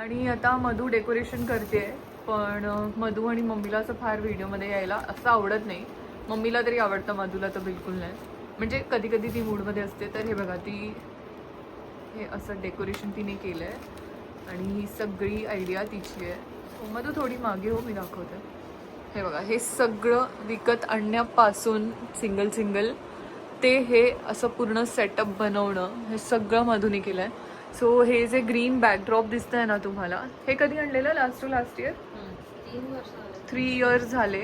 आणि आता मधू डेकोरेशन करते पण मधू आणि मम्मीला असं फार व्हिडिओमध्ये यायला असं आवडत नाही. मम्मीला तरी आवडतं मधूला तर बिलकुल नाही. म्हणजे कधी कधी ती मूडमध्ये असते तर हे बघा ती हे असं डेकोरेशन तिने केलं आहे आणि ही सगळी आयडिया तिची आहे. हो, मधू थोडी मागे हो मी दाखवते. हे बघा हे सगळं विकत आणण्यापासून सिंगल सिंगल ते हे असं पूर्ण सेटअप बनवणं हे सगळं मधूने केलं आहे सो हे जे ग्रीन बॅकड्रॉप दिसत आहे ना तुम्हाला हे कधी आणलेलं last to last year three years झाले.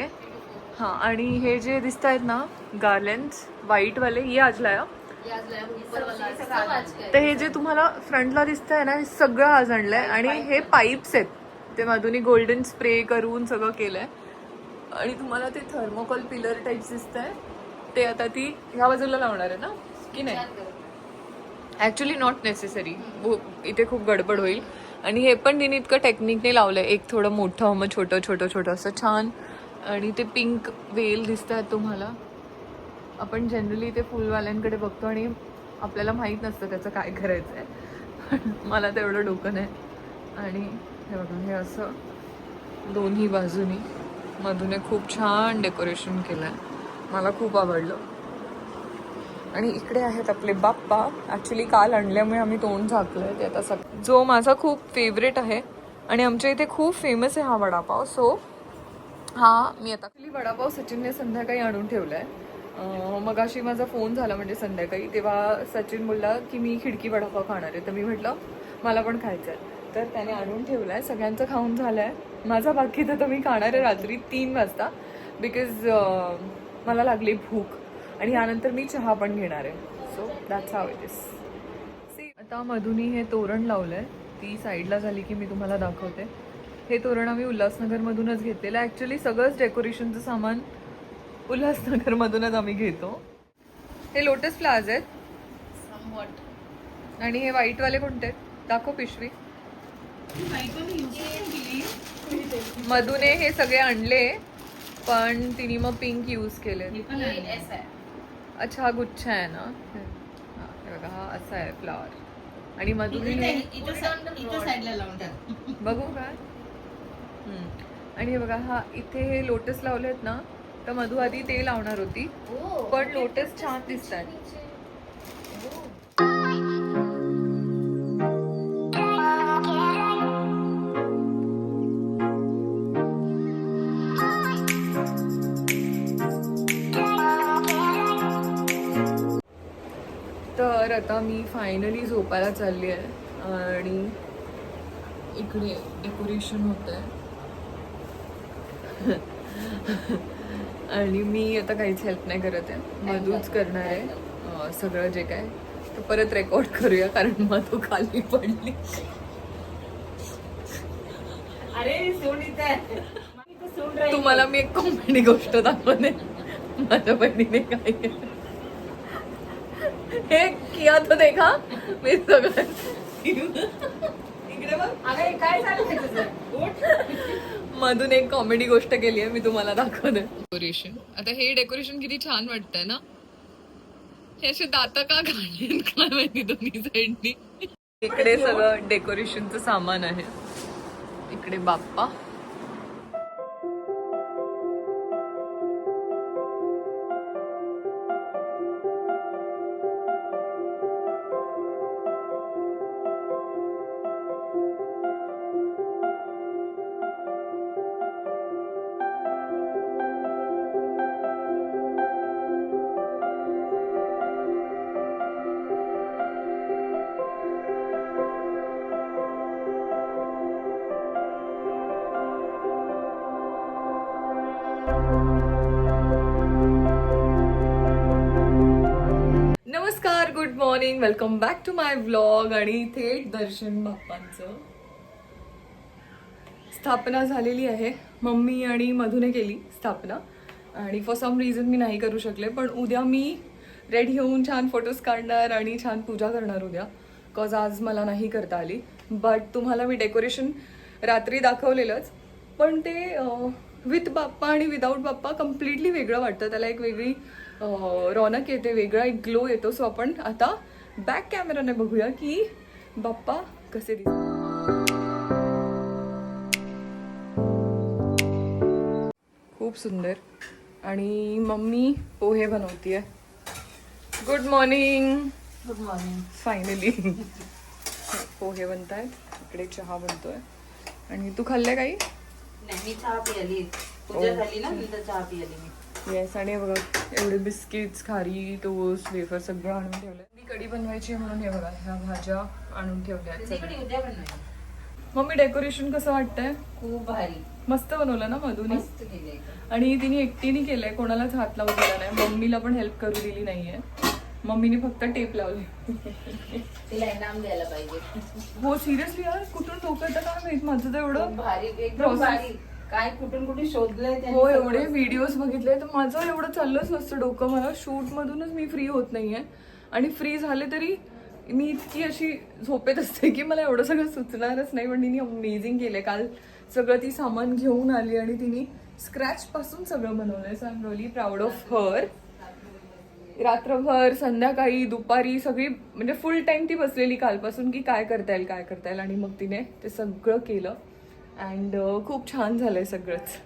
हां आणि हे जे दिसत आहेत ना गार्लँड्स व्हाईटवाले ये आज लाया. याच लया ऊपरवाला सब आज काय तर हे जे तुम्हाला फ्रंटला दिसत आहे ना हे सगळं आज आणलंय. आणि हे पाईप्स आहेत. ते मधुनी गोल्डन स्प्रे करून सगळं केलंय. आणि तुम्हाला ते थर्मोकॉल पिलर टाईप्स दिसत आहे ते आता ती ह्या बाजूला लावणार आहे ना? की नाही. ॲक्च्युली नॉट नेसेसरी इथे खूप गडबड होईल. आणि हे पण तिने इतकं टेक्निकने लावलंय. एक थोडं मोठं मग छोटं छोटं छोटं असं छान. आणि ते पिंक वेल दिसत आहेत तुम्हाला. आपण जनरली ते फुलवाल्यांकडे बघतो आणि आपल्याला माहीत नसतं त्याचं काय करायचं आहे मला तेवढं डोकं नाही. आणि हे बघा हे असं दोन्ही बाजूनी मधून खूप छान डेकोरेशन केलं आहे मला खूप आवडलं. आणि इकडे आहेत आपले बाप्पा. ॲक्च्युली काल आणल्यामुळे आम्ही तोंड झाकलंय ते आता सग जो माझा खूप फेवरेट आहे आणि आमच्या इथे खूप फेमस आहे हा वडापाव. सो हा मी आता ॲक्च्युली वडापाव सचिनने संध्याकाळी आणून ठेवलाय. मग मगाशी माझा फोन झाला म्हणजे संध्याकाळी तेव्हा सचिन बोलला की मी खिडकी वडापाव खाणार आहे. तर मी म्हटलं मला पण खायचं आहे तर त्याने आणून ठेवलाय. सगळ्यांचं खाऊन झालंय. माझा बाकी तर मी खाणार आहे रात्री तीन वाजता. बिकॉज मला लागली भूक. आणि यानंतर मी चहा पण घेणार आहे. So that's how it is आता मधुनी हे तोरण लावलंय. ती साईडला झाली की मी तुम्हाला दाखवते. हे तोरण आम्ही उल्हासनगरमधूनच घेतलेलं ॲक्च्युली सगळंच डेकोरेशनचं सामान उल्हासनगरमधूनच आम्ही घेतो. हे लोटस फ्लावर्स आहेत. Somewhat. आणि हे व्हाईटवाले कोणते? आहेत? दाखव पिशवी. मधुने हे सगळे आणले पण तिने मग पिंक यूज केले. आहे. अच्छा हा गुच्छ आहे ना? हा, हे बघा हा असा आहे फ्लावर आणि मधुने इथे- हे- इथे side- इथे साईडला लावून टाक. बघू का हम्म. आणि हे बघा हा इथे हे लोटस लावले आहेत ना तर मधु आधी ते लावणार होती. पण लोटस छान दिसतात आता मी फायनली झोपायला चालली आहे. आणि इकडे डेकोरेशन होत आहे आणि मी आता काहीच हेल्प नाही करत आहे. मधूच करणार आहे. सगळं जे काय. तर परत रेकॉर्ड करूया कारण मधू खाली पडली. अरे. तुम्हाला मी एक कॉमेडी गोष्ट दाखवते. माझ्या बहिणीने काय केलं? हे किया तो देखा? मी सगळं इकडे बघ. अगं, काय चाललंय तुझं? उठ. मधून एक कॉमेडी गोष्ट केली आहे मी तुम्हाला दाखवते. डेकोरेशन आता हे डेकोरेशन किती छान वाटतंय ना? हे असे दात का घालेन? काय माहिती दोन्ही साईडनी इकडे सगळं डेकोरेशनचं सामान आहे. इकडे Bappa. Good morning welcome back to my vlog आणि थेट दर्शन बाप्पांचं स्थापना झालेली आहे. मम्मी आणि मधुने केली स्थापना. आणि फॉर सम रिझन मी नाही करू शकले पण उद्या मी रेडी होऊन छान फोटोज काढणार आणि छान पूजा करणार उद्या. कॉज आज मला नाही करता आली. बट तुम्हाला मी डेकोरेशन रात्री दाखवलेलंच. पण ते विथ बाप्पा आणि विदाऊट बाप्पा कम्प्लिटली वेगळं वाटतं. त्याला एक वेगळी रौनक येते वेगळा एक ग्लो येतो. सो आपण आता बॅक कॅमेराने बघूया की बाप्पा कसे दिसतात. खूप सुंदर. आणि mummy pohe बनवतीये. Good morning good morning finally pohe बनतायत. इकडे चहा बनतोय. आणि तू खाल्ले काही? नाही मी चहा पियाली. पूजा झाली oh. ना? मी तर चहा पियाली. मी येस आणि हे बघा एवढे बिस्किट्स खारी टोस्ट वेफर सगळं आणून ठेवलंय. मी कढी बनवायची आहे म्हणून हे बघा ह्या भाज्या आणून ठेवल्या मम्मी डेकोरेशन कसं वाटतंय? खूप भारी. मस्त बनवलं ना मधुनी? आणि तिने एकटीने केलंय कोणालाच हात लावू दिला नाही. मम्मीला पण हेल्प करू दिली नाहीये. मम्मीने फक्त टेप लावली. तिला इनाम द्यायला पाहिजे. हो सिरियसली यार कुठून डोकं काय माहीत? माझं तर एवढं. भारी. काय कुठून कुठे शोधलंय त्यांनी हो सगळं. एवढे व्हिडिओज बघितले तर माझं एवढं चाललंच नसतं डोकं. मला शूट मधूनच मी फ्री होत नाहीये. आणि फ्री झाले तरी मी इतकी अशी झोपेत असते की मला एवढं सगळं सुचणारच नाही. पण तिने अमेझिंग केलंय. काल सगळं ती सामान घेऊन आली आणि तिने स्क्रॅच पासून सगळं बनवलंय. So I am really proud of her रात्रभर संध्याकाळी दुपारी सगळी म्हणजे फुल टाइम ती बसलेली कालपासून की काय करता येईल काय करता येईल. आणि मग तिने ते सगळं केलं. अँड uh, खूप छान झालंय सगळंच.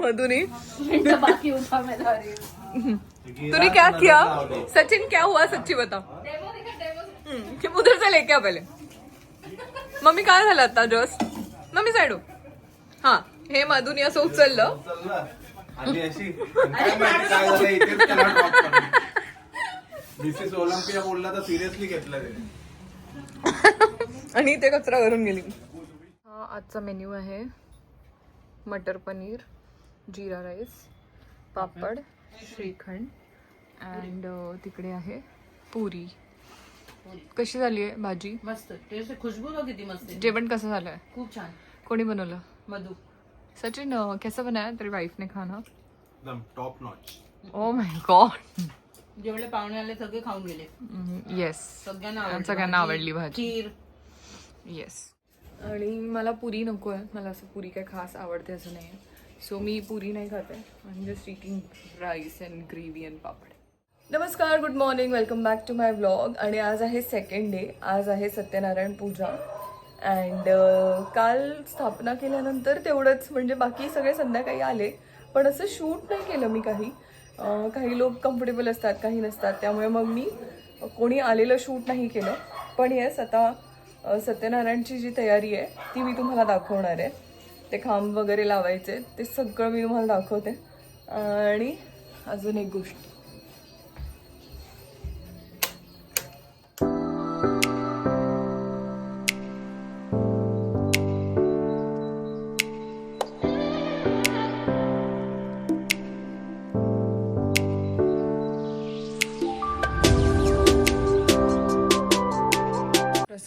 मधुनी. बाकी उठा मैं तूने क्या किया? सचिन क्या हुआ सच्ची बता हम्म, कि उधर से लेके आ पहिले। मम्मी काय झालं आता जस्ट मम्मी साईड हो। हा हे मधुनी असं उचललं. मिसेस ओलंपिया बोलला तर सिरियसली घेतलं आणि ते कचरा करून गेली. हा आजचा मेन्यू आहे मटर पनीर जिरा राईस पापड श्रीखंड अँड तिकडे आहे पुरी. कशी झाली आहे भाजी? मस्त. खुशबू बघ किती मस्त आहे. जेवण कसं झालंय खूप छान. कोणी बनवलं? मधू. सचिन अ, कैसा बनाया तेरी वाइफ ने खाना एकदम top notch oh my God जेवढे पाहुणे आले सगळे खाऊन गेले. येस सगळ्यांना आवडली सगळ्यांना भाजी, आवडली भाजी. खीर. येस आणि मला पुरी नको आहे. मला असं पुरी काय खास आवडते असं नाही. आहे सो मी पुरी नाही खाते. आणि just eating rice and gravy and papad. नमस्कार good morning welcome back to my blog आणि आज आहे सेकंड डे आज आहे सत्यनारायण पूजा. अँड uh, काल स्थापना केल्यानंतर तेवढंच म्हणजे बाकी सगळे संध्याकाळी आले. पण असं शूट नाही केलं मी काही. काही लोक कम्फर्टेबल असतात काही नसतात. त्यामुळे मग मी कोणी आलेलं शूट नाही केलं. पण येस आता सत्यनारायणची जी तयारी आहे ती मी तुम्हाला दाखवणार आहे. ते खांब वगैरे लावायचे. ते सगळं मी तुम्हाला दाखवते. आणि अजून एक गोष्ट.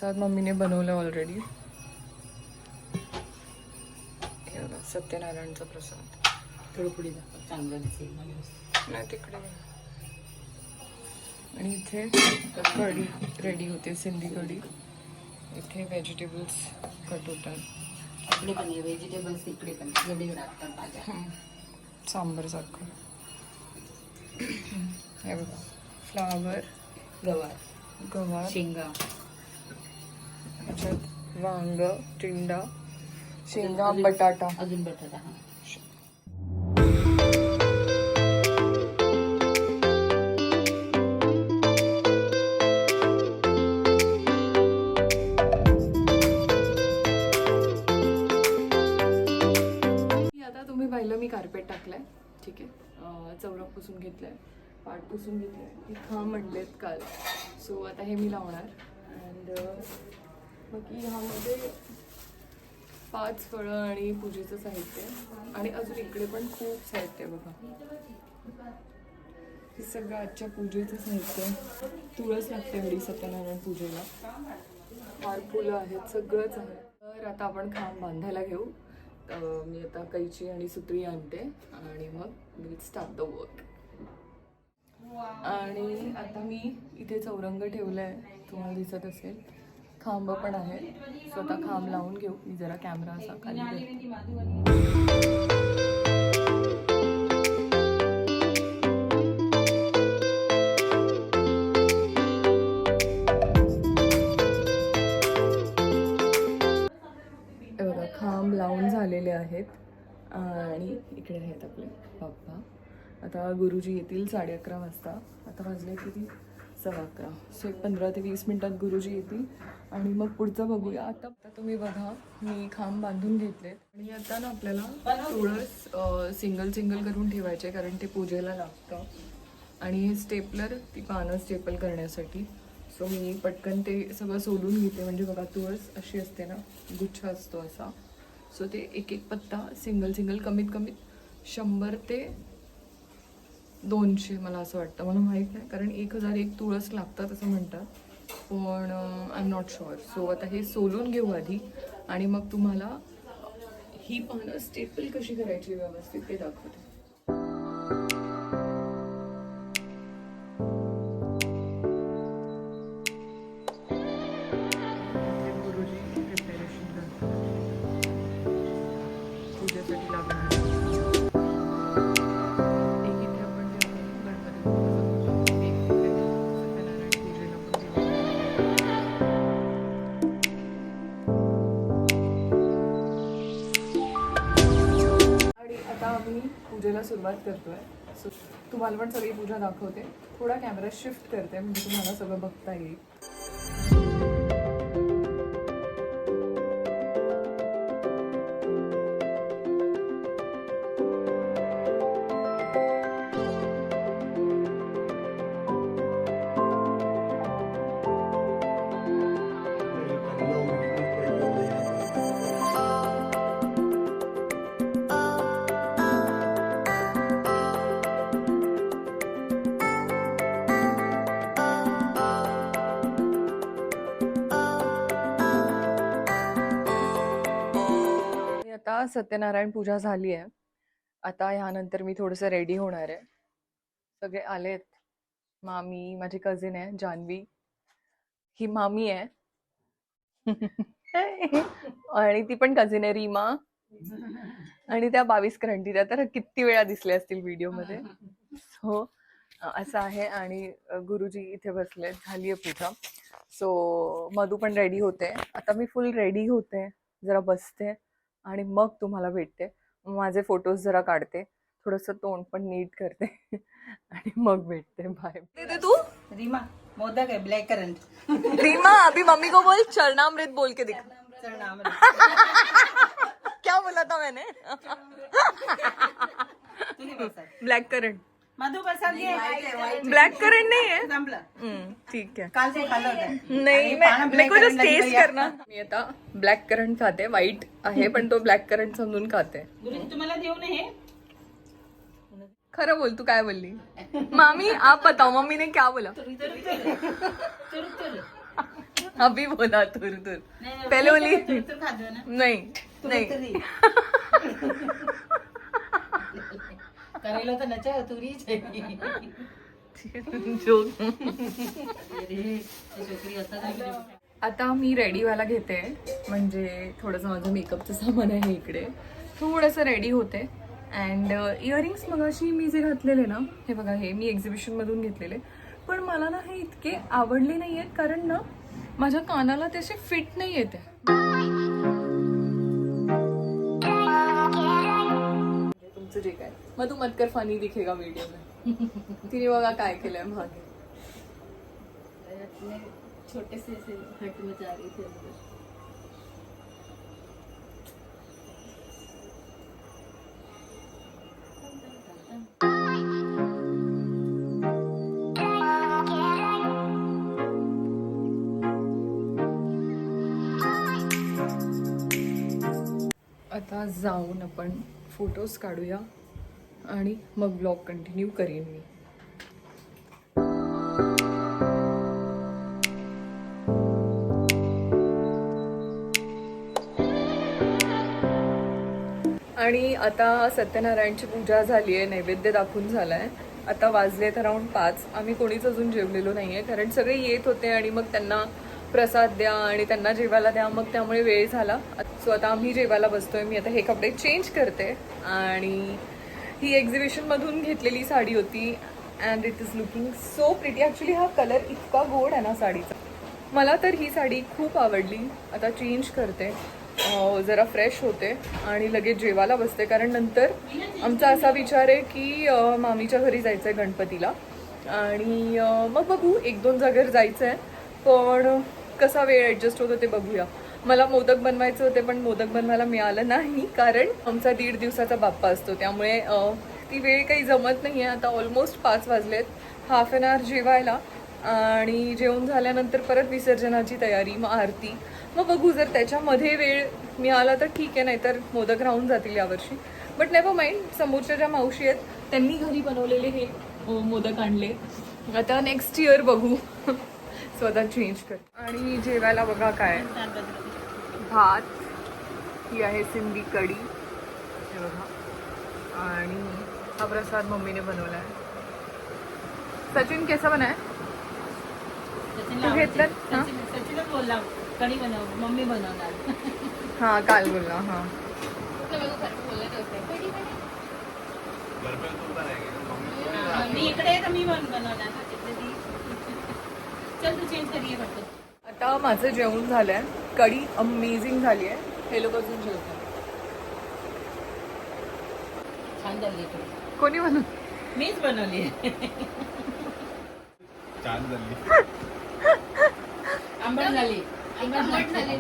प्रसाद मम्मीने बनवलं ऑलरेडी सत्यनारायणचा प्रसाद. थोडं पुढे चांगलं दिसेल. नाही तिकडे आणि इथे कढी रेडी होते सिंधी कढी. इथे व्हेजिटेबल्स कट होतात. इकडे पण व्हेजिटेबल्स इकडे पण. टाकतात भाज्या सांबर सारखं हे बघा. फ्लावर. गवार. गवार. शेंगा. त्याच्यात वांग टिंडा शेंगा बटाटा. अजून बटाटा हा. तुम्ही पाहिलं मी कार्पेट टाकलंय. ठीक आहे. अं, चौरक पुसून घेतलंय पाठ पुसून घेतलंय. ती खा म्हणलेत काल. सो आता हे मी लावणार. अँड बाकी ह्यामध्ये पाच फळं आणि पूजेचं साहित्य आणि अजून इकडे पण खूप साहित्य आहे बघा. हे सगळं आजच्या पूजेचं साहित्य. तुळस लागते घडी सत्यनारायण पूजेला. हार फुलं आहेत सगळंच आहे. तर आता आपण खांब बांधायला घेऊ. तर मी आता कैची आणि सुतळी आणते आणि मग विल स्टार्ट द वर्क आणि आता मी इथे चौरंग ठेवलाय. तुम्हाला दिसत असेल. खांब पण आहे स्वतः खांब लावून घेऊ. मी जरा कॅमेरा असा खाली बघा खांब लावून झालेले आहेत. आणि इकडे आहेत आपले पप्पा. आता गुरुजी येतील साडे अकरा वाजता. आता वाजले किती? सव्वा अकरा सो एक पंधरा ते वीस मिनटात गुरुजी येतील. आणि मग पुढचं बघूया. आता आता तुम्ही बघा मी खांब बांधून घेतलेत. आणि आता ना आपल्याला तुळस सिंगल सिंगल करून ठेवायचे कारण ते पूजेला लागतं. आणि हे स्टेपलर ती पानं स्टेपल करण्यासाठी. सो मी पटकन ते सगळं सोडून घेते. म्हणजे बघा तुळस अशी असते ना गुच्छ असतो असा. सो ते एक एक पत्ता सिंगल सिंगल कमीत कमीत शंभर ते दोनशे मला असं वाटतं. मला माहीत नाही कारण एक हजार एक तुळस लागतात असं म्हणतात. पण I am not sure so आता हे सोलून घेऊ आधी. आणि मग तुम्हाला ही पानं स्टेपल कशी करायची व्यवस्थित ते दाखवते. पूजेला सुरुवात करतोय. सो तुम्हाला पण सगळी पूजा दाखवते. थोडा कॅमेरा शिफ्ट करते म्हणजे तुम्हाला सगळं बघता येईल. आता सत्यनारायण पूजा झाली आहे. आता ह्यानंतर मी थोडंसं रेडी होणार आहे. सगळे आलेत. मामी माझी कझिन आहे जान्हवी ही मामी आहे. आणि ती पण कझिन आहे रीमा. आणि त्या बावीस करंटी त्या तर किती वेळा दिसल्या असतील व्हिडिओमध्ये. हो असं आहे. आणि गुरुजी इथे बसले. झाली आहे पूजा. सो मधू पण रेडी होते. आता मी फुल रेडी होते. जरा बसते. आणि मग तुम्हाला भेटते. माझे फोटोज जरा काढते. थोडंसं तोंड पण नीट करते. आणि मग भेटते. बाय तू? रीमा मोदक आहे ब्लॅक करंट रीमा अभी मम्मी को बोल चरणामृत बोल के दिखा. क्या बोला था मैंने? ब्लॅक करंट मधु बसा ब्लॅक करंट नहीं है हम्म, ठीक है काल तू खाल्लं होतं. नहीं पानं मेरे को black जस्ट currant टेस्ट करना मी आता ब्लॅक करंट खाते व्हाईट आहे पण तो ब्लॅक करंट समजून खाते. गुरुजी तुम्हाला देऊ नये खरं बोल तू काय बोलली? मामी आप बताओ मम्मी ने क्या बोला? अभी बोला तुर तुर पहले बोली ना? नहीं नहीं. तर आहे ती छोकरी असं नाही केली. आता मी रेडी व्हायला घेते म्हणजे थोडंसं माझं मेकअपचं सामान आहे इकडे. थोडंसं रेडी होते. अँड इयरिंग्स uh, मगाशी मी जे घातलेले ना हे बघा हे मी एक्झिबिशनमधून घेतलेले. पण मला ना हे इतके आवडले नाही आहेत कारण ना माझ्या कानाला ते असे फिट नाही येते जे काय मग तू मत कर फनी दिखेगा व्हिडिओ में। तिने बघा काय केलंय मागे अपने छोटे से से हट मचा रही थी आता जाऊन आपण. फोटोज काढूया आणि मग ब्लॉग कंटिन्यू करेन मी. आणि आता सत्यनारायणची पूजा झाली आहे नैवेद्य दाखवून झाला आहे आता तर अराऊंड पाच. आम्ही कोणीच अजून जेवलेलो नाही आहे कारण सगळे येत होते आणि मग त्यांना प्रसाद द्या आणि त्यांना जेवायला द्या मग त्यामुळे वेळ झाला. सो आता आम्ही जेवायला बसतोय. मी आता हे कपडे चेंज करते. आणि ही एक्झिबिशनमधून घेतलेली साडी होती. And it is looking so pretty actually हा कलर इतका गोड आहे ना साडीचा. मला तर ही साडी खूप आवडली. आता चेंज करते. जरा फ्रेश होते आणि लगेच जेवायला बसते. कारण नंतर आमचा असा विचार आहे की मामीच्या घरी जायचं आहे गणपतीला. आणि मग बघू. एक दोन जागेवर जायचं आहे पण कसा वेळ ॲडजस्ट होतो ते बघूया. मला मोदक बनवायचे होते पण मोदक बनवायला मिळालं नाही कारण आमचा दीड दिवसाचा बाप्पा असतो. त्यामुळे ती वेळ काही जमत नाही आहे आता ऑलमोस्ट पाच वाजलेत. हाफ एन आवर जेवायला आणि जेवण झाल्यानंतर परत विसर्जनाची तयारी मग आरती. मग बघू जर त्याच्यामध्ये वेळ मिळाला तर ठीक आहे नाहीतर मोदक राहून जातील यावर्षी. बट नेव्हर माइंड समोरच्या ज्या मावशी आहेत त्यांनी घरी बनवलेले हे मोदक आणले. आता नेक्स्ट इयर बघू. स्वतः चेंज कर. आणि जेवायला बघा काय. भात ही आहे सिंधी कढी. हे बघा. आणि हा प्रसाद मम्मीने बनवला आहे. सचिन कैसा बनाय सचिनला तू. घेतलं? हा? सचिन सचिनच बोलला कढी बनव. मम्मी बनवणार. हा काल बोलला हा. मी इकडे तर मी बनवणार. चल तू चेंज करूया फक्त. आता माझं जेवण झालंय. कढी अमेझिंग झाली आहे. हे लोक अजून जेवतात. छान झाली कोणी मीच बनवली छान झाली. आंबट झाली. आंबट झाली.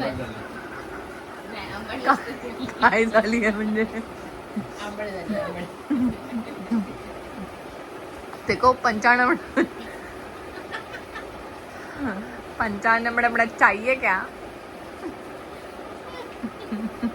काय झाली आहे म्हणजे? ते को पंचानन पंचानन चाहिए क्या? Mm-hmm.